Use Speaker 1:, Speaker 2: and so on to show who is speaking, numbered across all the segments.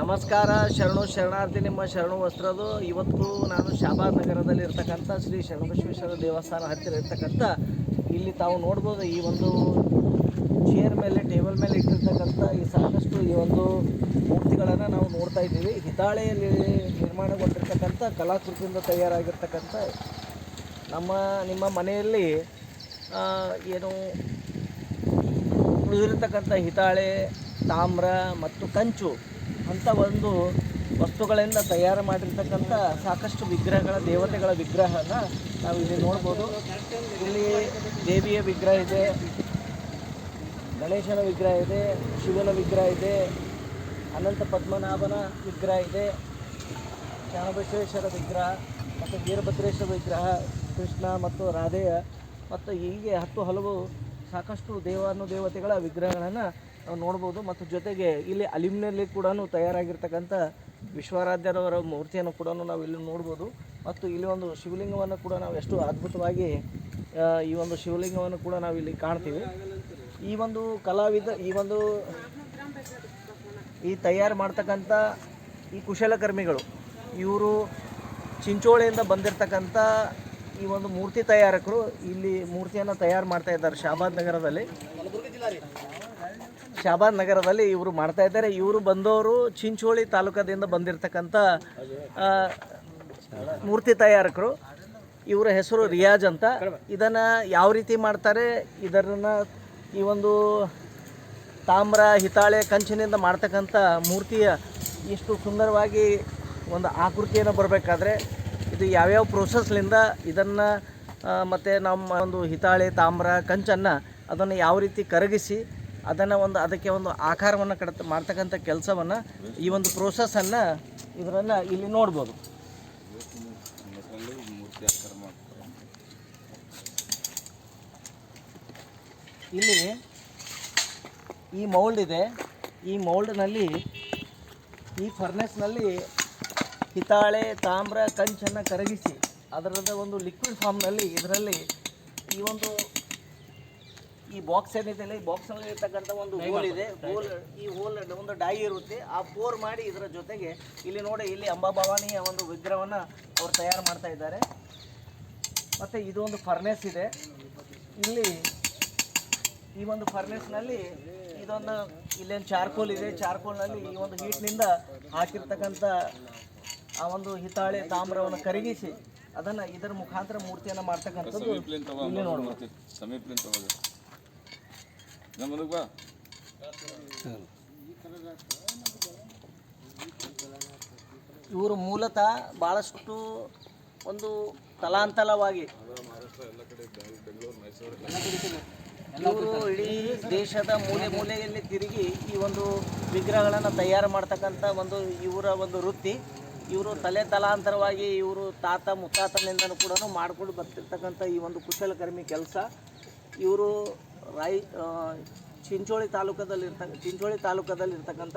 Speaker 1: ನಮಸ್ಕಾರ, ಶರಣು ಶರಣಾರ್ಥಿ, ನಿಮ್ಮ ಶರಣು ವಸ್ತ್ರದು. ಇವತ್ತು ನಾನು ಶಾಬಾದ್ ನಗರದಲ್ಲಿ ಇರ್ತಕ್ಕಂಥ ಶ್ರೀ ಶರಣಬಸವೇಶ್ವರ ದೇವಸ್ಥಾನ ಹತ್ತಿರ ಇರ್ತಕ್ಕಂಥ, ಇಲ್ಲಿ ತಾವು ನೋಡ್ಬೋದು ಈ ಒಂದು ಚೇರ್ ಮೇಲೆ ಟೇಬಲ್ ಮೇಲೆ ಇಟ್ಟಿರ್ತಕ್ಕಂಥ ಈ ಸಾಕಷ್ಟು ಈ ಒಂದು ಮೂರ್ತಿಗಳನ್ನು ನಾವು ನೋಡ್ತಾ ಇದ್ದೀವಿ. ಹಿತಾಳೆಯಲ್ಲಿ ನಿರ್ಮಾಣಗೊಂಡಿರ್ತಕ್ಕಂಥ ಕಲಾಕೃತಿಯಿಂದ ತಯಾರಾಗಿರ್ತಕ್ಕಂಥ ನಮ್ಮ, ನಿಮ್ಮ ಮನೆಯಲ್ಲಿ ಏನು ಉಳಿದಿರ್ತಕ್ಕಂಥ ಹಿತಾಳೆ, ತಾಮ್ರ ಮತ್ತು ಕಂಚು ಅಂತ ಒಂದು ವಸ್ತುಗಳಿಂದ ತಯಾರು ಮಾಡಿರ್ತಕ್ಕಂಥ ಸಾಕಷ್ಟು ವಿಗ್ರಹಗಳ, ದೇವತೆಗಳ ವಿಗ್ರಹನ ನಾವು ಇಲ್ಲಿ ನೋಡ್ಬೋದು. ಇಲ್ಲಿ ದೇವಿಯ ವಿಗ್ರಹ ಇದೆ, ಗಣೇಶನ ವಿಗ್ರಹ ಇದೆ, ಶಿವನ ವಿಗ್ರಹ ಇದೆ, ಅನಂತ ಪದ್ಮನಾಭನ ವಿಗ್ರಹ ಇದೆ ಚಾಮಬಸವೇಶ್ವರ ವಿಗ್ರಹ ಮತ್ತು ವೀರಭದ್ರೇಶ್ವರ ವಿಗ್ರಹ, ಕೃಷ್ಣ ಮತ್ತು ರಾಧೆಯ ಮತ್ತು ಹೀಗೆ ಹತ್ತು ಹಲವು ಸಾಕಷ್ಟು ದೇವಾನು ದೇವತೆಗಳ ವಿಗ್ರಹಗಳನ್ನು ನಾವು ನೋಡ್ಬೋದು. ಮತ್ತು ಜೊತೆಗೆ ಇಲ್ಲಿ ಅಲ್ಯೂಮಿನಿಯಲ್ಲಿ ಕೂಡ ತಯಾರಾಗಿರ್ತಕ್ಕಂಥ ವಿಶ್ವಾರಾಧ್ಯರವರ ಮೂರ್ತಿಯನ್ನು ಕೂಡ ನಾವು ಇಲ್ಲಿ ನೋಡ್ಬೋದು. ಮತ್ತು ಇಲ್ಲಿ ಒಂದು ಶಿವಲಿಂಗವನ್ನು ಕೂಡ ನಾವು ಎಷ್ಟು ಅದ್ಭುತವಾಗಿ ಈ ಒಂದು ಶಿವಲಿಂಗವನ್ನು ಕೂಡ ನಾವು ಇಲ್ಲಿ ಕಾಣ್ತೀವಿ. ಈ ಒಂದು ಕಲಾವಿದ, ಈ ಒಂದು ಈ ತಯಾರು ಮಾಡ್ತಕ್ಕಂಥ ಈ ಕುಶಲಕರ್ಮಿಗಳು, ಇವರು ಚಿಂಚೋಳಿಯಿಂದ ಬಂದಿರತಕ್ಕಂಥ ಈ ಒಂದು ಮೂರ್ತಿ ತಯಾರಕರು ಇಲ್ಲಿ ಮೂರ್ತಿಯನ್ನು ತಯಾರು ಮಾಡ್ತಾ ಇದ್ದಾರೆ ಶಾಬಾದ್ ನಗರದಲ್ಲಿ. ಶಾಬಾದ್ ನಗರದಲ್ಲಿ ಇವರು ಮಾಡ್ತಾ ಇದ್ದಾರೆ. ಇವರು ಬಂದವರು ಚಿಂಚೋಳಿ ತಾಲೂಕದಿಂದ ಬಂದಿರತಕ್ಕಂಥ ಮೂರ್ತಿ ತಯಾರಕರು. ಇವರ ಹೆಸರು ರಿಯಾಜ್ ಅಂತ. ಇದನ್ನು ಯಾವ ರೀತಿ ಮಾಡ್ತಾರೆ? ಇದನ್ನ ಈ ಒಂದು ತಾಮ್ರ, ಹಿತಾಳೆ ಕಂಚಿನಿಂದ ಮಾಡ್ತಕ್ಕಂಥ ಮೂರ್ತಿಯ ಇಷ್ಟು ಸುಂದರವಾಗಿ ಒಂದು ಆಕೃತಿಯನ್ನು ಬರಬೇಕಾದ್ರೆ ಇದು ಯಾವ್ಯಾವ ಪ್ರೋಸೆಸ್ಲಿಂದ ಇದನ್ನು ಮತ್ತು ನಮ್ಮ ಒಂದು ಹಿತಾಳೆ, ತಾಮ್ರ, ಕಂಚನ್ನು ಅದನ್ನು ಯಾವ ರೀತಿ ಕರಗಿಸಿ ಅದನ್ನು ಒಂದು ಅದಕ್ಕೆ ಒಂದು ಆಕಾರವನ್ನು ಕಡ ಮಾಡ್ತಕ್ಕಂಥ ಕೆಲಸವನ್ನು ಈ ಒಂದು ಪ್ರೋಸೆಸ್ಸನ್ನು ಇದರನ್ನು ಇಲ್ಲಿ ನೋಡ್ಬೋದು. ಇಲ್ಲಿ ಈ ಮೌಲ್ಡ್ ಇದೆ. ಈ ಮೌಲ್ಡ್ನಲ್ಲಿ ಈ ಫರ್ನೆಸ್ನಲ್ಲಿ ಹಿತಾಳೆ ತಾಮ್ರ, ಕಂಚನ್ನು ಕರಗಿಸಿ ಅದರದ ಒಂದು ಲಿಕ್ವಿಡ್ ಫಾರ್ಮ್ನಲ್ಲಿ ಇದರಲ್ಲಿ ಈ ಒಂದು ಈ ಬಾಕ್ಸ್ ಏನಿದೆ ಈ ಬಾಕ್ಸ್ನಲ್ಲಿ ಇರ್ತಕ್ಕಂಥ ಒಂದು ಹೋಲ್ ಇದೆ. ಹೋಲ್ ಈ ಹೋಲ್ ಒಂದು ಡೈ ಇರುತ್ತೆ. ಆ ಪೋರ್ ಮಾಡಿ ಇದರ ಜೊತೆಗೆ ಇಲ್ಲಿ ನೋಡಿ ಇಲ್ಲಿ ಅಂಬಾಭವಾನಿಯ ಒಂದು ವಿಗ್ರಹವನ್ನು ಅವ್ರು ತಯಾರು ಮಾಡ್ತಾ ಇದ್ದಾರೆ. ಮತ್ತು ಇದೊಂದು ಒಂದು ಫರ್ನೆಸ್ ಇದೆ. ಇಲ್ಲಿ ಈ ಒಂದು ಫರ್ನೆಸ್ನಲ್ಲಿ ಇದೊಂದು ಒಂದು ಚಾರ್ಕೋಲ್ ಇದೆ. ಚಾರ್ಕೋಲ್ನಲ್ಲಿ ಈ ಒಂದು ಹೀಟ್ನಿಂದ ಹಾಕಿರ್ತಕ್ಕಂಥ ಆ ಒಂದು ಹಿತಾಳೆ ತಾಮ್ರವನ್ನು ಕರಗಿಸಿ ಅದನ್ನು ಇದರ ಮುಖಾಂತರ ಮೂರ್ತಿಯನ್ನು ಮಾಡ್ತಕ್ಕಂಥದ್ದು ಇಲ್ಲಿ ನೋಡ್ಬೋದು. ಇವರು ಮೂಲತಃ ಭಾಳಷ್ಟು ಒಂದು ತಲಾಂತಲವಾಗಿ ಇವರು ಇಡೀ ದೇಶದ ಮೂಲೆ ಮೂಲೆಯಲ್ಲಿ ತಿರುಗಿ ಈ ಒಂದು ವಿಗ್ರಹಗಳನ್ನು ತಯಾರು ಮಾಡ್ತಕ್ಕಂಥ ಒಂದು ಇವರ ಒಂದು ವೃತ್ತಿ. ಇವರು ತಲೆ ತಲಾಂತರವಾಗಿ ಇವರು ತಾತ ಮುತ್ತಾತನಿಂದನೂ ಕೂಡ ಮಾಡ್ಕೊಂಡು ಬರ್ತಿರ್ತಕ್ಕಂಥ ಈ ಒಂದು ಕುಶಲಕರ್ಮಿ ಕೆಲಸ. ಇವರು ರಾಯ್ ಚಿಂಚೋಳಿ ತಾಲೂಕದಲ್ಲಿ ಚಿಂಚೋಳಿ ತಾಲೂಕದಲ್ಲಿ ಇರ್ತಕ್ಕಂಥ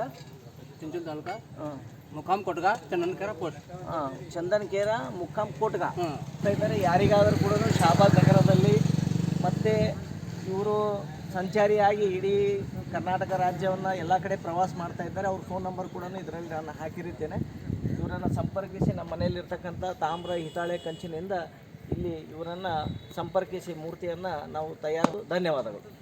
Speaker 2: ಚಿಂಚೋಳಿ ತಾಲೂಕಾ?
Speaker 1: ಹಾಂ.
Speaker 2: ಮುಖಾಮ್ ಕೊಟ್ಗ ಚಂದನ್ಕೇರ ಕೋಟ್.
Speaker 1: ಹಾಂ ಚಂದನ್ಕೇರ ಮುಖಾಮ್ ಕೋಟ್ಗ. ಇದ್ದಾರೆ. ಯಾರಿಗಾದರೂ ಕೂಡ ಶಾಬಾ ನಗರದಲ್ಲಿ ಮತ್ತು ಇವರು ಸಂಚಾರಿಯಾಗಿ ಇಡೀ ಕರ್ನಾಟಕ ರಾಜ್ಯವನ್ನು ಎಲ್ಲ ಕಡೆ ಪ್ರವಾಸ ಮಾಡ್ತಾ ಇದ್ದಾರೆ. ಅವ್ರ ಫೋನ್ ನಂಬರ್ ಕೂಡ ಇದರಲ್ಲಿ ನಾನು ಹಾಕಿರುತ್ತೇನೆ. ಇವರನ್ನು ಸಂಪರ್ಕಿಸಿ ನಮ್ಮ ಮನೆಯಲ್ಲಿರ್ತಕ್ಕಂಥ ತಾಮ್ರ ಹಿತಾಳೆ ಕಂಚಿನಿಂದ ಇಲ್ಲಿ ಇವರನ್ನು ಸಂಪರ್ಕಿಸಿ ಮೂರ್ತಿಯನ್ನು ನಾವು ತಯಾರು ಧನ್ಯವಾದಗಳು.